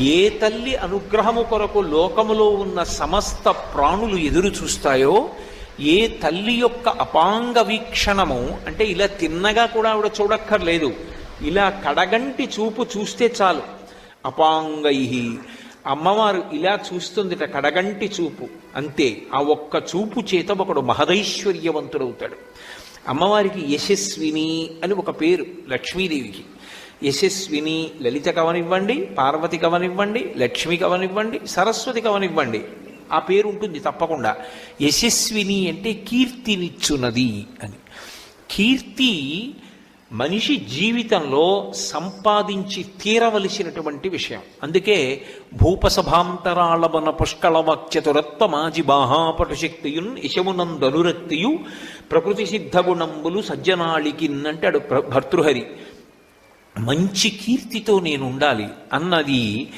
ఏ తల్లి అనుగ్రహము కొరకు లోకములో ఉన్న సమస్త ప్రాణులు ఎదురు చూస్తాయో ఏ తల్లి యొక్క అపాంగ వీక్షణము అంటే ఇలా తిన్నగా కూడా ఆవిడ చూడక్కర్లేదు. ఇలా కడగంటి చూపు చూస్తే చాలు. అపాంగై అమ్మవారు ఇలా చూస్తుందిట కడగంటి చూపు. అంతే ఆ ఒక్క చూపు చేత ఒకడు మహదైశ్వర్యవంతుడవుతాడు. అమ్మవారికి యశస్విని అని ఒక పేరు లక్ష్మీదేవికి. యశస్విని లలిత కవనివ్వండి పార్వతి కవనివ్వండి లక్ష్మి కవనివ్వండి సరస్వతి కవనివ్వండి. ఆ పేరు ఉంటుంది తప్పకుండా. యశస్విని అంటే కీర్తినిచ్చునది అని. కీర్తి మనిషి జీవితంలో సంపాదించి తీరవలసినటువంటి విషయం. అందుకే భూపసభాంతరాళవన పుష్కళవాక్యతురత్వ మాజి బాహాపటు శక్తియున్ యశమునందనురక్తియు ప్రకృతి సిద్ధగుణంబులు సజ్జనాళికిన్ అంటాడు ప్ర- భర్తృహరి. మంచి కీర్తితో నేను ఉండాలి అన్నది